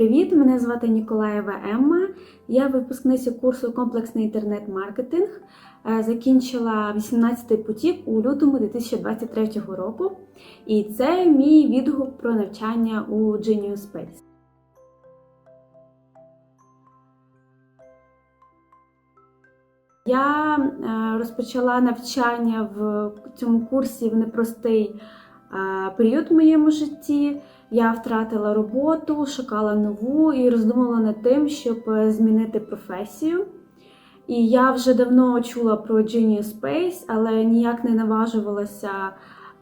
Привіт! Мене звати Ніколаєва Емма. Я випускниця курсу комплексний інтернет-маркетинг. Е, Закінчила 18-й потік у лютому 2023 року. І це мій відгук про навчання у Genius Space. Я е, розпочала навчання в цьому курсі в непростий період в моєму житті. Я втратила роботу, шукала нову і роздумувала над тим, щоб е, змінити професію. І я вже давно чула про Genius Space, але ніяк не наважувалася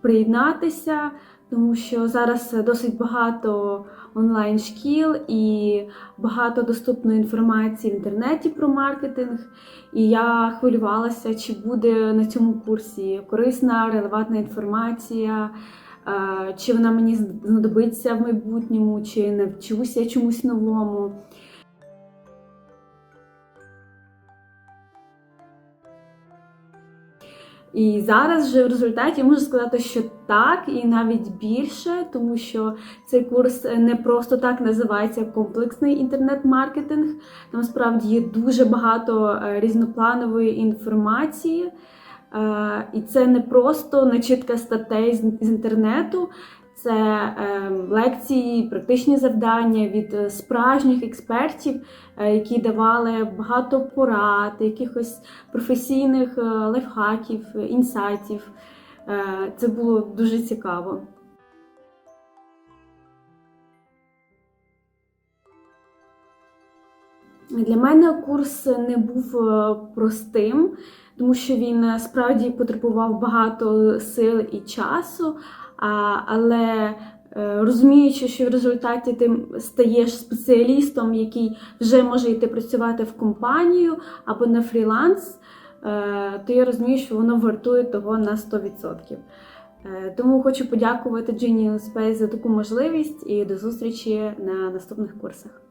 приєднатися, тому що зараз досить багато онлайн-шкіл і багато доступної інформації в інтернеті про маркетинг. І я хвилювалася, чи буде на цьому курсі корисна, релевантна інформація, е, чи вона мені знадобиться в майбутньому, чи навчуся чомусь новому. І зараз вже в результаті можу сказати, що так, і навіть більше, тому що цей курс не просто так називається комплексний інтернет-маркетинг. Там справді є дуже багато е, різнопланової інформації. Е, І це не просто начитка статей з інтернету, це е, лекції, практичні завдання від е, справжніх експертів, е, які давали багато порад, якихось професійних е, лайфхаків, інсайтів. Це було дуже цікаво. Для мене курс не був простим, тому що він справді потребував багато сил і часу. Але е, розуміючи, що в результаті ти стаєш спеціалістом, який вже може йти працювати в компанію або на фріланс, е, то я розумію, що воно вартує того на 100%. Е, Тому хочу подякувати Genius Space за таку можливість і до зустрічі на наступних курсах.